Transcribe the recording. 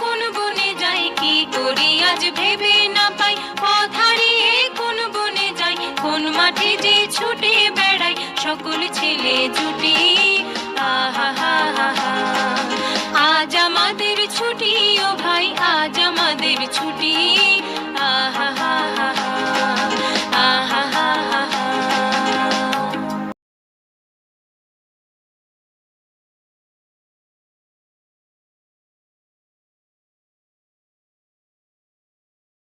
কোন বনে যাই কি আজ ভেবে না পাই কোন বনে যাই? কোন ছুটে বেড়াই, সকল ছেলে হা হা হা। আজ আমাদের ছুটি, ও ভাই, আজ আমাদের ছুটি।